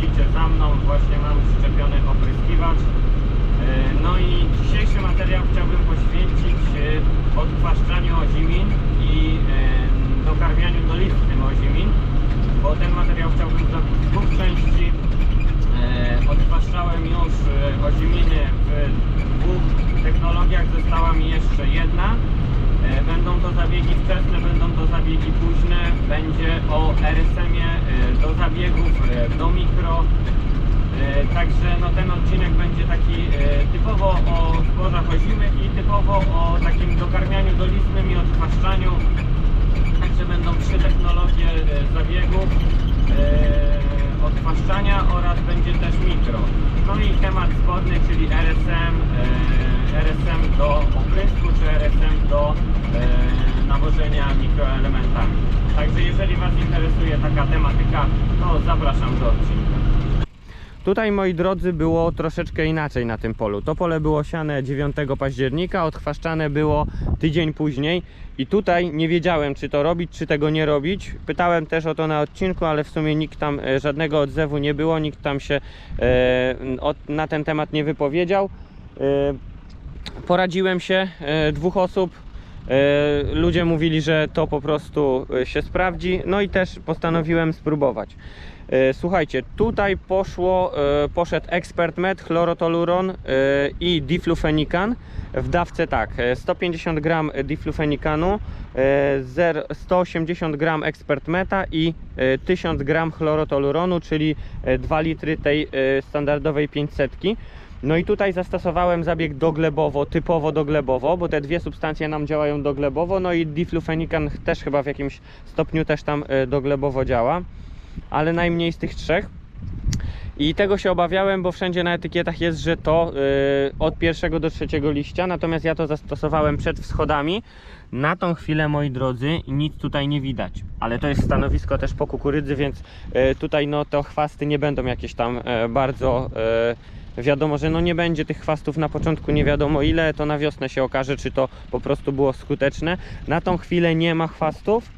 widzicie za mną, właśnie mam przyczepiony opryskiwacz. E, No i dzisiejszy materiał chciałbym poświęcić e, odpłaszczaniu ozimin i e, dokarmianiu dolistnym ozimin, bo ten materiał chciałbym zrobić z dwóch części. Odpłaszczałem już oziminy w dwóch technologiach, została mi jeszcze jedna. E, Będą to zabiegi wczesne, będą to zabiegi późne. Będzie o RSM-ie e, do zabiegów, e, do mikro. Także no, ten odcinek będzie taki e, typowo o zbożach ozimych i typowo o takim dokarmianiu dolistnym i odpłaszczaniu. Także będą trzy technologie e, zabiegów, e, odpłaszczania oraz będzie też mikro. No i temat spodny, czyli RSM, e, RSM do oprysku czy RSM do e, nawożenia mikroelementami. Także jeżeli Was interesuje taka tematyka, to zapraszam do odcinka. Tutaj, moi drodzy, było troszeczkę inaczej na tym polu. To pole było siane 9 października, odchwaszczane było tydzień później i tutaj nie wiedziałem, czy to robić, czy tego nie robić. Pytałem też o to na odcinku, ale w sumie nikt tam, e, żadnego odzewu nie było, nikt tam się e, od, na ten temat nie wypowiedział. E, poradziłem się, e, dwóch osób. E, ludzie mówili, że to po prostu e, się sprawdzi, no i też postanowiłem spróbować. E, Słuchajcie, tutaj poszło, e, poszedł Expert Med, chlorotoluron e, i diflufenikan w dawce tak, e, 150 gram diflufenikanu, e, zer- 180 gram Expert Meta i e, 1000 gram chlorotoluronu, czyli e, 2 litry tej standardowej 500. No i tutaj zastosowałem zabieg doglebowo, typowo doglebowo, bo te dwie substancje nam działają doglebowo, no i diflufenikan też chyba w jakimś stopniu też tam doglebowo działa ale najmniej z tych trzech. I tego się obawiałem, bo wszędzie na etykietach jest, że to y, od pierwszego do trzeciego liścia, natomiast ja to zastosowałem przed wschodami. Na tą chwilę, moi drodzy, nic tutaj nie widać, ale to jest stanowisko też po kukurydzy, więc y, tutaj no to chwasty nie będą jakieś tam y, bardzo y, wiadomo, że no nie będzie tych chwastów na początku nie wiadomo ile, to na wiosnę się okaże, czy to po prostu było skuteczne. Na tą chwilę nie ma chwastów,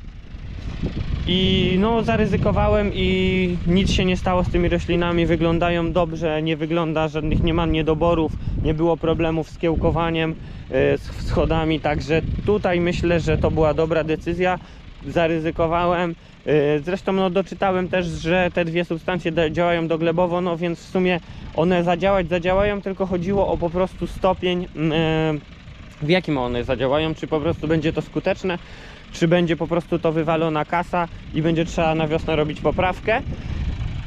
i no zaryzykowałem i nic się nie stało z tymi roślinami, wyglądają dobrze, nie wygląda żadnych, nie ma niedoborów, nie było problemów z kiełkowaniem, e, z wschodami, także tutaj myślę, że to była dobra decyzja, zaryzykowałem. E, Zresztą no, doczytałem też, że te dwie substancje działają doglebowo, no więc w sumie one zadziałać zadziałają, tylko chodziło o po prostu stopień, mm, e, w jakim one zadziałają, czy po prostu będzie to skuteczne, czy będzie po prostu to wywalona kasa i będzie trzeba na wiosnę robić poprawkę.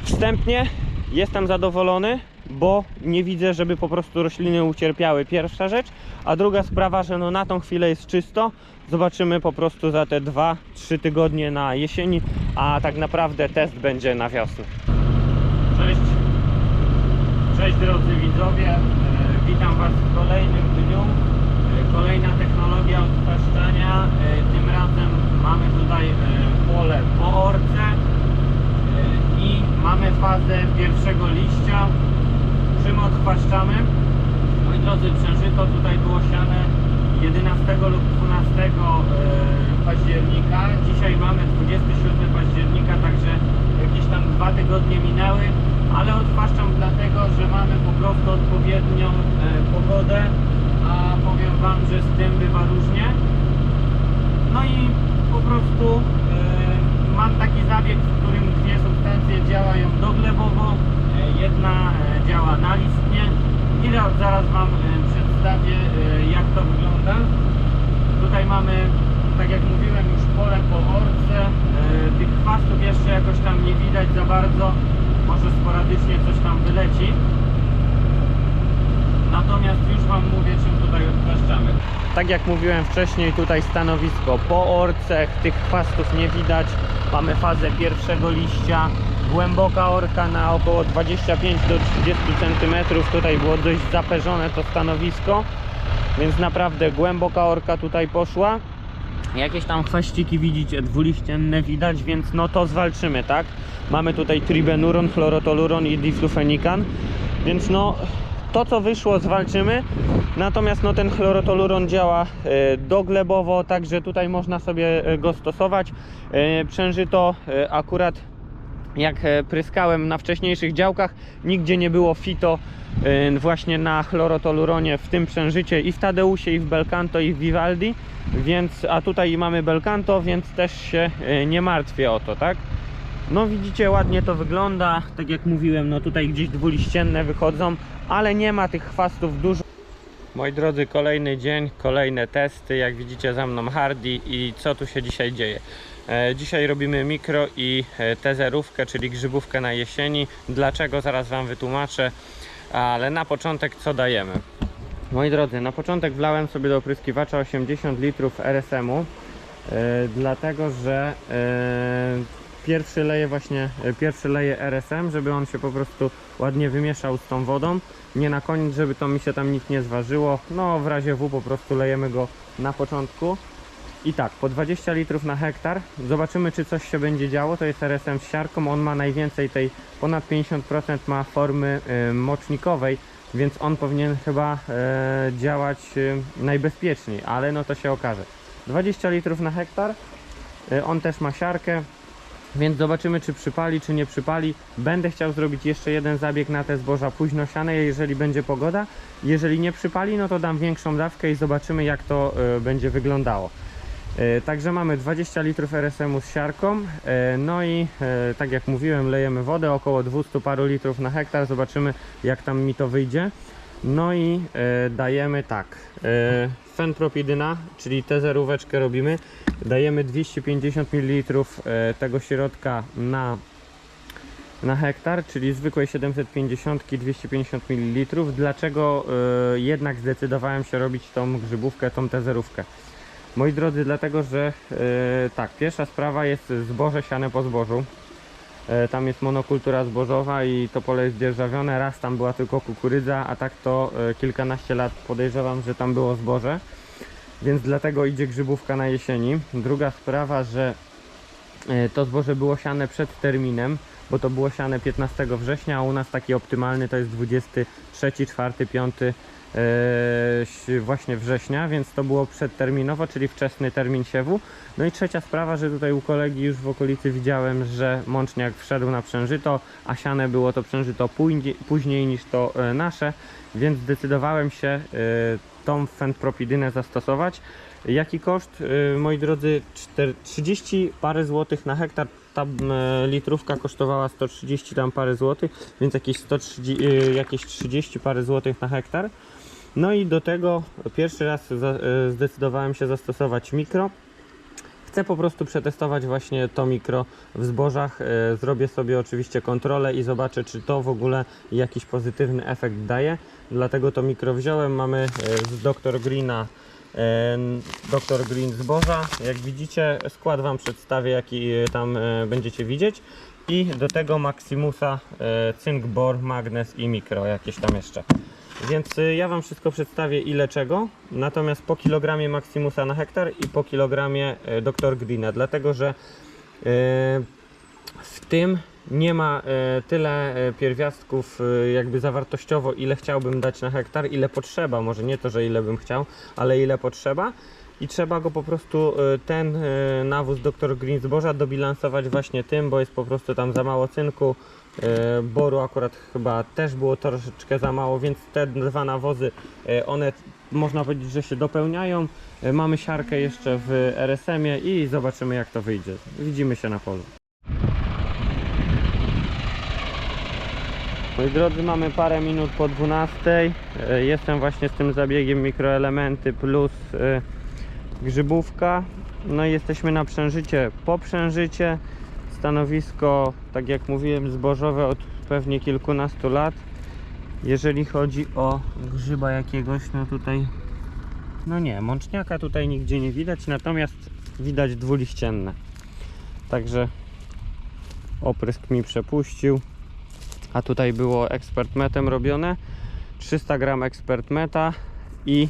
Wstępnie jestem zadowolony, bo nie widzę, żeby po prostu rośliny ucierpiały. Pierwsza rzecz, a druga sprawa, że no na tą chwilę jest czysto. Zobaczymy po prostu za te 2-3 tygodnie na jesieni, a tak naprawdę test będzie na wiosnę. Cześć. Cześć drodzy widzowie. E, Witam Was w kolejnym dniu. E, Kolejna technologia odpłaszczania. E, Tym mamy tutaj e, pole po orce e, i mamy fazę pierwszego liścia. Czym odchwaszczamy? Moi drodzy, przężyto tutaj było siane 11 lub 12 e, października. Dzisiaj mamy 27 października, także jakieś tam dwa tygodnie minęły, ale odchwaszczam dlatego, że mamy po prostu odpowiednią pogodę, a powiem Wam, że z tym bywa różnie. No i po prostu e, mam taki zabieg, w którym dwie substancje działają doglebowo, e, jedna e, działa nalistnie i ra- zaraz Wam e, przedstawię jak to wygląda. Tutaj mamy, tak jak mówiłem, już pole po orce. Tych chwastów jeszcze jakoś tam nie widać za bardzo. Może sporadycznie coś tam wyleci. Natomiast już Wam mówię, czym tutaj odpłaszczamy. Tak jak mówiłem wcześniej, tutaj stanowisko po orce, tych chwastów nie widać. Mamy fazę pierwszego liścia. Głęboka orka na około 25 do 30 cm. Tutaj było dość zaperzone to stanowisko, więc naprawdę głęboka orka tutaj poszła. Jakieś tam chwaściki widzicie, dwuliścienne widać, więc no to zwalczymy, tak? Mamy tutaj tribenuron, chlorotoluron i diflufenikan, więc no to co wyszło zwalczymy. Natomiast no ten chlorotoluron działa e, doglebowo, także tutaj można sobie e, go stosować. E, Przężyto akurat jak pryskałem na wcześniejszych działkach, nigdzie nie było fito właśnie na chlorotoluronie w tym przężycie i w Tadeusie, i w Belcanto, i w Vivaldi, więc, a tutaj mamy Belcanto, więc też się nie martwię o to, tak? No widzicie, ładnie to wygląda, tak jak mówiłem, no tutaj gdzieś dwuliścienne wychodzą, ale nie ma tych chwastów dużo. Moi drodzy, kolejny dzień, kolejne testy, jak widzicie za mną Hardy i co tu się dzisiaj dzieje. E, Dzisiaj robimy mikro i e, tezerówkę, czyli grzybówkę na jesieni. Dlaczego zaraz Wam wytłumaczę, ale na początek co dajemy? Moi drodzy, na początek wlałem sobie do opryskiwacza 80 litrów RSM-u, e, dlatego że e, pierwszy leję właśnie, e, pierwszy leję RSM, żeby on się po prostu ładnie wymieszał z tą wodą. Nie na koniec, żeby to mi się tam nic nie zważyło. No w razie W po prostu lejemy go na początku. I tak, po 20 litrów na hektar. Zobaczymy, czy coś się będzie działo. To jest RSM z siarką. On ma najwięcej tej, ponad 50% ma formy y, mocznikowej, więc on powinien chyba e, działać y, najbezpieczniej, ale no to się okaże. 20 litrów na hektar. Y, on też ma siarkę. Więc zobaczymy, czy przypali, czy nie przypali. Będę chciał zrobić jeszcze jeden zabieg na te zboża późno siane, jeżeli będzie pogoda. Jeżeli nie przypali, no to dam większą dawkę i zobaczymy, jak to y, będzie wyglądało. E, Także mamy 20 litrów RSM-u z siarką, e, no i e, tak jak mówiłem, lejemy wodę około 200 paru litrów na hektar, zobaczymy jak tam mi to wyjdzie. No i e, dajemy tak, e, fenpropidyna, czyli tę zeróweczkę robimy, dajemy 250 ml e, tego środka na na hektar, czyli zwykłej 750 250 ml. Dlaczego e, jednak zdecydowałem się robić tą grzybówkę, tą tezerówkę? Moi drodzy, dlatego że e, tak, pierwsza sprawa jest zboże siane po zbożu. E, tam jest monokultura zbożowa i to pole jest dzierżawione. Raz tam była tylko kukurydza, a tak to e, kilkanaście lat podejrzewam, że tam było zboże. Więc dlatego idzie grzybówka na jesieni. Druga sprawa, że e, to zboże było siane przed terminem, bo to było siane 15 września, a u nas taki optymalny to jest 23, 4, 5 e, ś- właśnie września, więc to było przedterminowo, czyli wczesny termin siewu. No i trzecia sprawa, że tutaj u kolegi już w okolicy widziałem, że mączniak wszedł na przężyto, a siane było to przężyto później, niż to e, nasze, więc zdecydowałem się e, tą fenpropidynę zastosować. Jaki koszt? E, Moi drodzy, czter- 30 parę złotych na hektar. Ta e, litrówka kosztowała 130 tam parę złotych, więc jakieś, 130, e, jakieś 30 parę złotych na hektar. No i do tego pierwszy raz e, zdecydowałem się zastosować mikro. Chcę po prostu przetestować właśnie to mikro w zbożach. Zrobię sobie oczywiście kontrolę i zobaczę, czy to w ogóle jakiś pozytywny efekt daje. Dlatego to mikro wziąłem. Mamy z Dr. Greena Dr. Green zboża. Jak widzicie, skład Wam przedstawię, jaki e, tam e, będziecie widzieć. I do tego Maximusa e, cynk, bor, magnes i mikro, jakieś tam jeszcze. Więc ja Wam wszystko przedstawię ile czego, natomiast po kilogramie Maximusa na hektar i po kilogramie Dr. Greena, dlatego że w tym nie ma y, tyle y, pierwiastków y, jakby zawartościowo, ile chciałbym dać na hektar, ile potrzeba, może nie to, że ile bym chciał, ale ile potrzeba i trzeba go po prostu ten nawóz Dr. Green zboża dobilansować właśnie tym, bo jest po prostu tam za mało cynku, boru akurat chyba też było troszeczkę za mało, więc te dwa nawozy, one można powiedzieć, że się dopełniają. Mamy siarkę jeszcze w RSM-ie i zobaczymy jak to wyjdzie. Widzimy się na polu. Moi drodzy, mamy parę minut po 12. E, Jestem właśnie z tym zabiegiem mikroelementy plus e, grzybówka. No i jesteśmy na przężycie po przężycie. Stanowisko, tak jak mówiłem, zbożowe od pewnie kilkunastu lat. Jeżeli chodzi o grzyba jakiegoś, no tutaj no nie, mączniaka tutaj nigdzie nie widać, natomiast widać dwuliścienne. Także oprysk mi przepuścił. A tutaj było ekspert metem robione. 300 gram ekspert meta i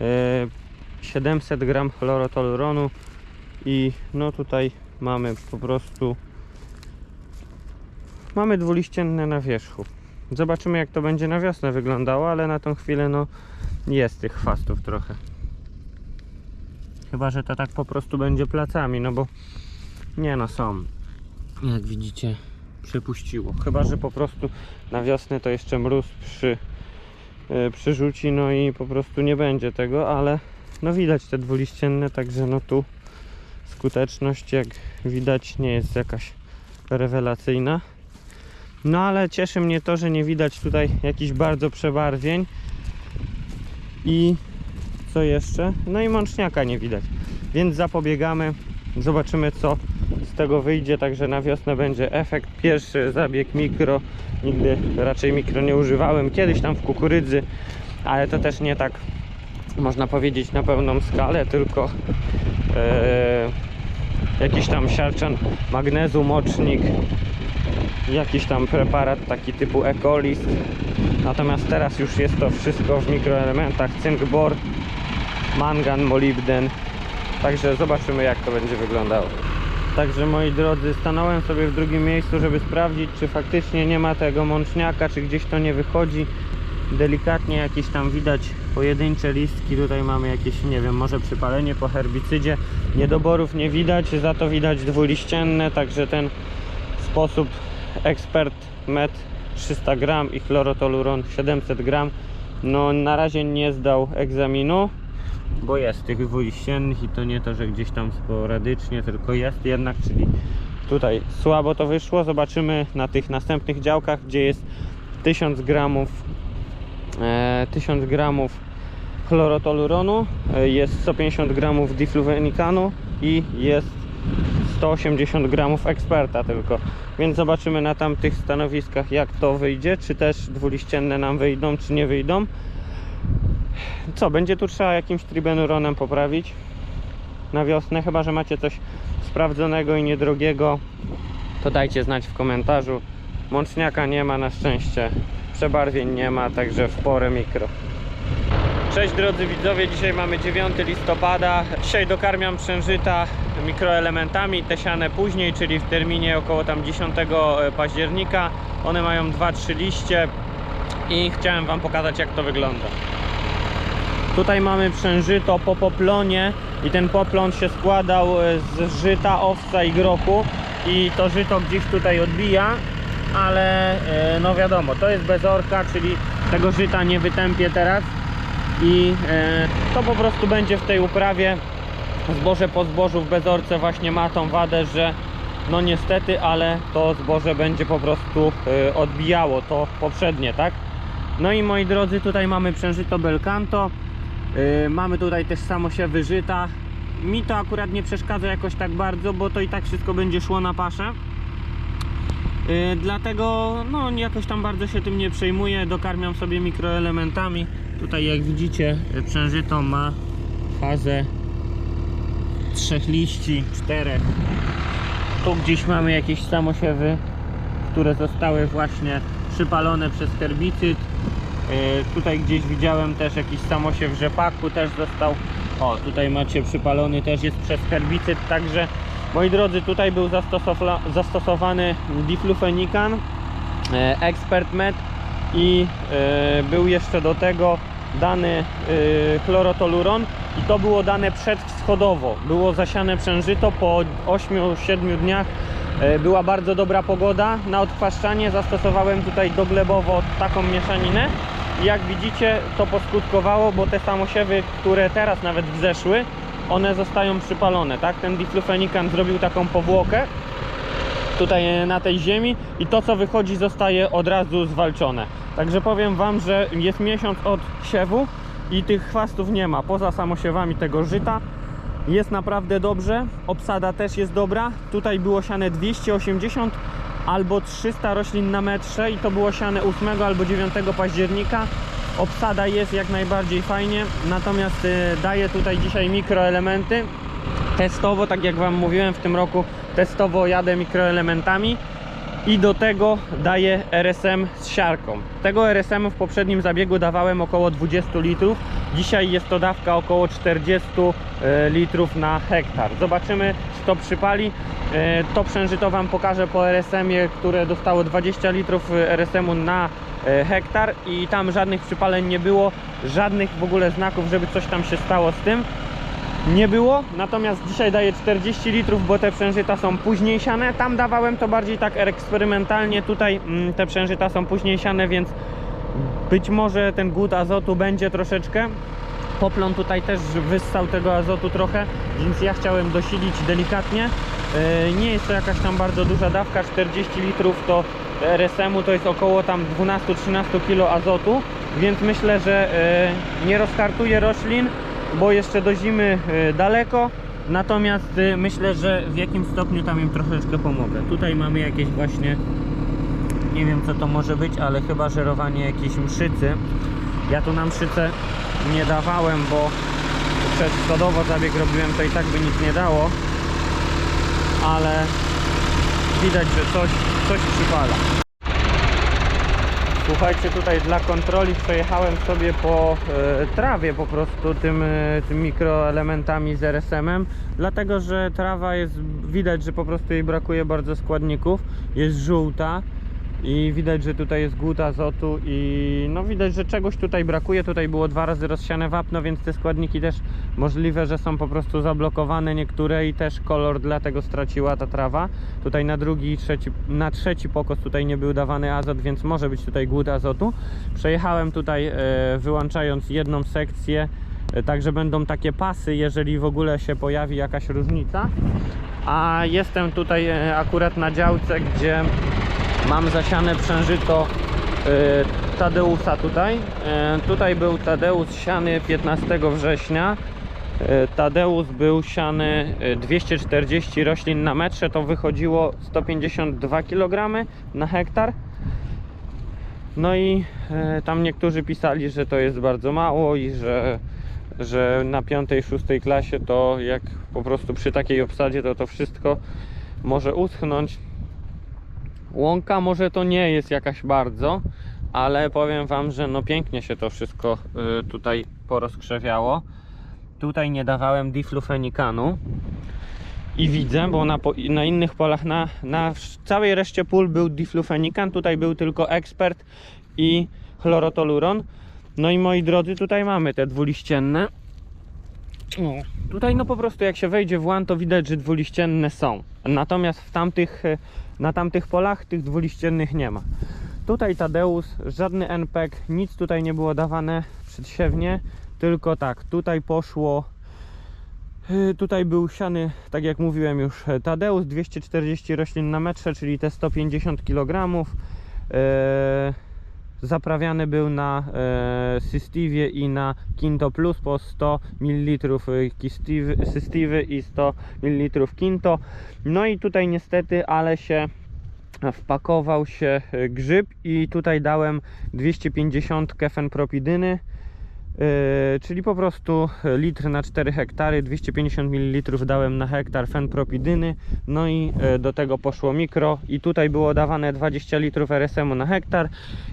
e, 700 gram chlorotoluronu i no tutaj mamy po prostu mamy dwuliścienne na wierzchu. Zobaczymy jak to będzie na wiosnę wyglądało, ale na tą chwilę no jest tych chwastów trochę. Chyba, że to tak po prostu będzie placami, no bo nie no są. Jak widzicie przepuściło. Chyba, że po prostu na wiosnę to jeszcze mróz przy, e, przyrzuci, no i po prostu nie będzie tego, ale no widać te dwuliścienne, także no tu skuteczność jak widać nie jest jakaś rewelacyjna. No ale cieszy mnie to, że nie widać tutaj jakichś bardzo przebarwień. I co jeszcze? No i mączniaka nie widać. Więc zapobiegamy. Zobaczymy co tego wyjdzie. Także na wiosnę będzie efekt. Pierwszy zabieg mikro. Nigdy raczej mikro nie używałem. Kiedyś tam w kukurydzy, ale to też nie tak można powiedzieć na pełną skalę, tylko e, jakiś tam siarczan magnezu, mocznik, jakiś tam preparat taki typu Ecolist. Natomiast teraz już jest to wszystko w mikroelementach cynk, bor, mangan, molibden. Także zobaczymy jak to będzie wyglądało. Także moi drodzy, stanąłem sobie w drugim miejscu, żeby sprawdzić, czy faktycznie nie ma tego mączniaka, czy gdzieś to nie wychodzi. Delikatnie jakieś tam widać pojedyncze listki. Tutaj mamy jakieś, nie wiem, może przypalenie po herbicydzie. Niedoborów nie widać, za to widać dwuliścienne, także ten sposób ekspert met 300 gram i chlorotoluron 700 gram no na razie nie zdał egzaminu bo jest tych dwuliściennych i to nie to, że gdzieś tam sporadycznie, tylko jest jednak, czyli tutaj słabo to wyszło. Zobaczymy na tych następnych działkach, gdzie jest 1000 gramów e, 1000 gramów chlorotoluronu, e, jest 150 gramów difluvenikanu i jest 180 gramów eksperta tylko. Więc zobaczymy na tamtych stanowiskach jak to wyjdzie, czy też dwuliścienne nam wyjdą, czy nie wyjdą. Co, będzie tu trzeba jakimś tribenuronem poprawić na wiosnę, chyba że macie coś sprawdzonego i niedrogiego, to dajcie znać w komentarzu. Mączniaka nie ma na szczęście, przebarwień nie ma, także w porę mikro. Cześć drodzy widzowie, dzisiaj mamy 9 listopada. Dzisiaj dokarmiam przężyta mikroelementami, te siane później, czyli w terminie około tam 10 października. One mają 2-3 liście i chciałem Wam pokazać jak to wygląda. Tutaj mamy przężyto po poplonie i ten poplon się składał e, z żyta, owca i grochu i to żyto gdzieś tutaj odbija, ale e, no wiadomo, to jest bezorka, czyli tego żyta nie wytępię teraz i e, to po prostu będzie w tej uprawie zboże po zbożu w bezorce właśnie ma tą wadę, że no niestety, ale to zboże będzie po prostu odbijało to poprzednie, tak? No i moi drodzy, tutaj mamy przężyto belcanto. Yy, mamy tutaj też samosiewy żyta. Mi to akurat nie przeszkadza jakoś tak bardzo, bo to i tak wszystko będzie szło na paszę. Yy, dlatego no jakoś tam bardzo się tym nie przejmuję. Dokarmiam sobie mikroelementami. Tutaj jak widzicie przężyto ma fazę trzech liści, czterech. Tu gdzieś mamy jakieś samosiewy, które zostały właśnie przypalone przez herbicyd. Yy, tutaj gdzieś widziałem też jakiś samosiew rzepaku też został. O, tutaj macie przypalony też jest przez herbicyd, także moi drodzy, tutaj był zastosowa zastosowany diflufenikan, expert med i yy, był jeszcze do tego dany yy, chlorotoluron i to było dane przedwschodowo. Było zasiane przężyto po 8-7 dniach E, Była bardzo dobra pogoda na odkwaszczanie. Zastosowałem tutaj doglebowo taką mieszaninę. Jak widzicie, to poskutkowało, bo te samosiewy, które teraz nawet wzeszły, one zostają przypalone, tak? Ten diflufenikan zrobił taką powłokę tutaj na tej ziemi i to co wychodzi zostaje od razu zwalczone. Także powiem Wam, że jest miesiąc od siewu i tych chwastów nie ma, poza samosiewami tego żyta. Jest naprawdę dobrze, obsada też jest dobra. Tutaj było siane 280 albo 300 roślin na metrze i to było siane 8 albo 9 października. Obsada jest jak najbardziej fajnie, natomiast y, daję tutaj dzisiaj mikroelementy. Testowo, tak jak Wam mówiłem, w tym roku testowo jadę mikroelementami i do tego daję RSM z siarką. Tego RSM w poprzednim zabiegu dawałem około 20 litrów. Dzisiaj jest to dawka około 40 e, litrów na hektar. Zobaczymy, czy to przypali. E, To przężyto Wam pokażę po RSM-ie, które dostało 20 litrów RSM-u na e, hektar i tam żadnych przypaleń nie było, żadnych w ogóle znaków, żeby coś tam się stało z tym. nie było, natomiast dzisiaj daję 40 litrów, bo te przężyta są później siane. Tam dawałem to bardziej tak eksperymentalnie, tutaj mm, te przężyta są później siane, więc być może ten głód azotu będzie troszeczkę. Poplon tutaj też wyssał tego azotu trochę, więc ja chciałem dosilić delikatnie. E, Nie jest to jakaś tam bardzo duża dawka, 40 litrów to RSM-u to jest około tam 12-13 kg azotu, więc myślę, że e, nie rozkartuję roślin, bo jeszcze do zimy e, daleko. Natomiast myślę, że w jakim stopniu tam im troszeczkę pomogę. Tutaj mamy jakieś właśnie nie wiem co to może być, ale chyba żerowanie jakiejś mszycy. Ja tu na mszycę nie dawałem, bo przez stodowo zabieg robiłem, to i tak by nic nie dało. Ale widać, że coś, coś przypala. Słuchajcie, tutaj dla kontroli przejechałem sobie po e, trawie po prostu tym, e, tym mikroelementami z RSM-em, dlatego że trawa jest, widać, że po prostu jej brakuje bardzo składników, jest żółta i widać, że tutaj jest głód azotu i no widać, że czegoś tutaj brakuje. Tutaj było dwa razy rozsiane wapno, więc te składniki też możliwe, że są po prostu zablokowane niektóre i też kolor dlatego straciła ta trawa. Tutaj na drugi trzeci, na trzeci pokos tutaj nie był dawany azot, więc może być tutaj głód azotu. Przejechałem tutaj e, wyłączając jedną sekcję, e, także będą takie pasy, jeżeli w ogóle się pojawi jakaś różnica. A jestem tutaj e, akurat na działce, gdzie Mam zasiane przężyto y, Tadeusa tutaj. Y, tutaj był Tadeusz siany 15 września. Y, Tadeusz był siany y, 240 roślin na metrze, to wychodziło 152 kg na hektar. No i tam niektórzy pisali, że to jest bardzo mało i że, że na 5-6 klasie to jak po prostu przy takiej obsadzie to to wszystko może uschnąć. Łąka może to nie jest jakaś bardzo, ale powiem Wam, że no pięknie się to wszystko y, tutaj porozkrzewiało. Tutaj nie dawałem diflufenikanu i widzę, bo na, na innych polach, na, na całej reszcie pól był diflufenikan, tutaj był tylko ekspert i chlorotoluron. No i moi drodzy, tutaj mamy te dwuliścienne. O, tutaj no po prostu jak się wejdzie w łan, to widać, że dwuliścienne są. Natomiast w tamtych, e, na tamtych polach tych dwuliściennych nie ma. Tutaj Tadeusz, żadny NPEK, nic tutaj nie było dawane przedsiewnie, tylko tak, tutaj poszło y, Tutaj był siany, tak jak mówiłem już, Tadeusz, 240 roślin na metrze, czyli te 150 kg. E, zaprawiany był na e, Systiwie i na Kinto Plus po 100 ml Kistiwy- Systiwy i 100 ml Kinto. No i tutaj niestety, ale się wpakował się e, grzyb i tutaj dałem 250 fenpropidyny. Yy, czyli po prostu litr na 4 hektary, 250 ml dałem na hektar fenpropidyny, no i yy, do tego poszło mikro i tutaj było dawane 20 litrów RSM-u na hektar.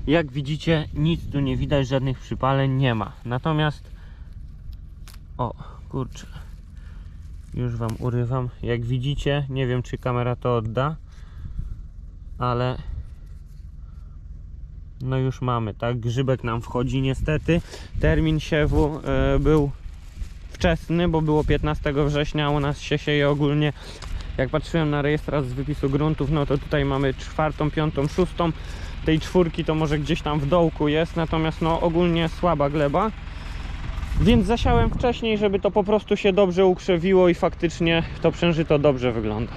Jak widzicie nic tu nie widać, żadnych przypaleń nie ma. Natomiast o kurczę, już Wam urywam. Jak widzicie, nie wiem czy kamera to odda, ale no już mamy, tak? Grzybek nam wchodzi niestety. Termin siewu e, był wczesny, bo było 15 września, u nas się sieje ogólnie. Jak patrzyłem na rejestrat z wypisu gruntów, no to tutaj mamy czwartą, piątą, szóstą. Tej czwórki to może gdzieś tam w dołku jest, natomiast no ogólnie słaba gleba. Więc zasiałem wcześniej, żeby to po prostu się dobrze ukrzewiło i faktycznie to przężyto dobrze wygląda.